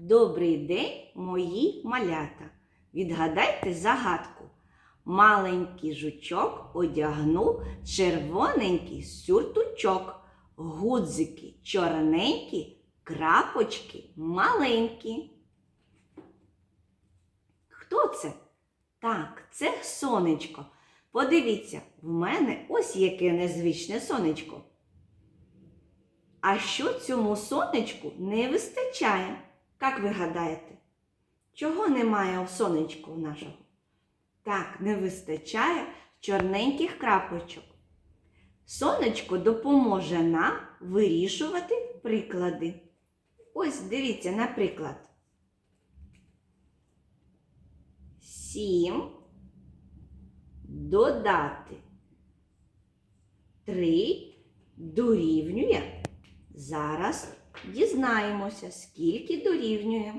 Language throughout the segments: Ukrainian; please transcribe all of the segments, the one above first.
Добрий день, мої малята. Відгадайте загадку. Маленький жучок одягнув червоненький сюртучок, гудзики чорненькі, крапочки маленькі. Хто це? Так, це сонечко. Подивіться, в мене ось яке незвичне сонечко. А що цьому сонечку не вистачає? Як ви гадаєте? Чого немає у сонечку нашого? Так, не вистачає чорненьких крапочок. Сонечко допоможе нам вирішувати приклади. Ось дивіться, наприклад. Сім додати три дорівнює. Зараз дізнаємося, скільки дорівнює.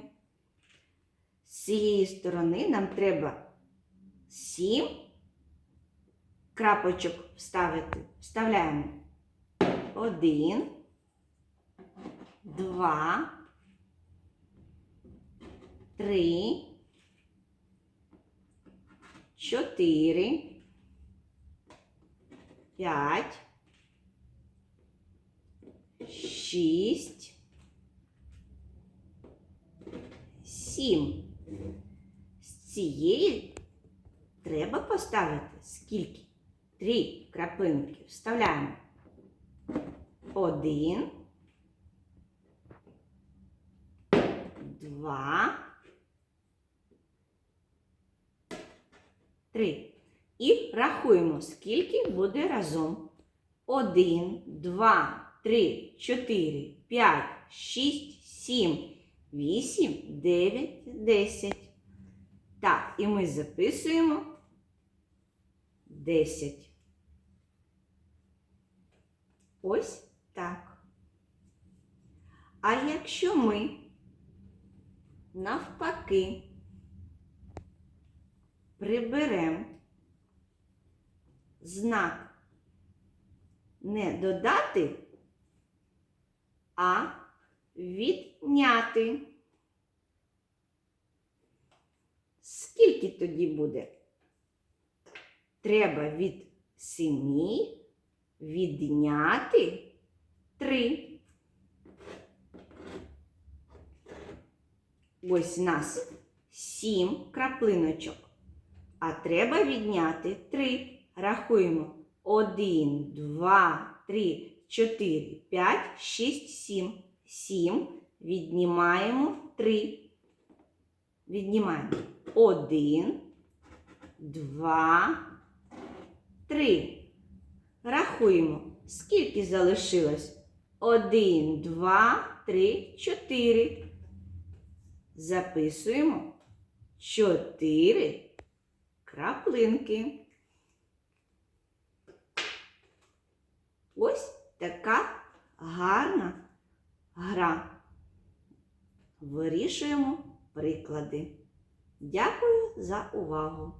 З цієї сторони нам треба сім крапочок вставити. Вставляємо один, два, три, чотири, п'ять, шість, сім. З цієї треба поставити скільки? Три краплинки. Вставляємо. Один. Два. Три. І рахуємо, скільки буде разом. Один, два, три, чотири, п'ять, шість, сім, вісім, дев'ять, десять. Так, і ми записуємо 10. Ось так. А якщо ми навпаки приберемо знак не додати, а відняти. Скільки тоді буде? Треба від семи відняти три. Ось нас сім краплиночок. А треба відняти три. Рахуємо. Один, два, три, чотири, п'ять, шість, сім. Сім. Віднімаємо три. Віднімаємо. Один, два, три. Рахуємо. Скільки залишилось? Один, два, три, чотири. Записуємо чотири краплинки. Ось така гарна. Вирішуємо приклади. Дякую за увагу!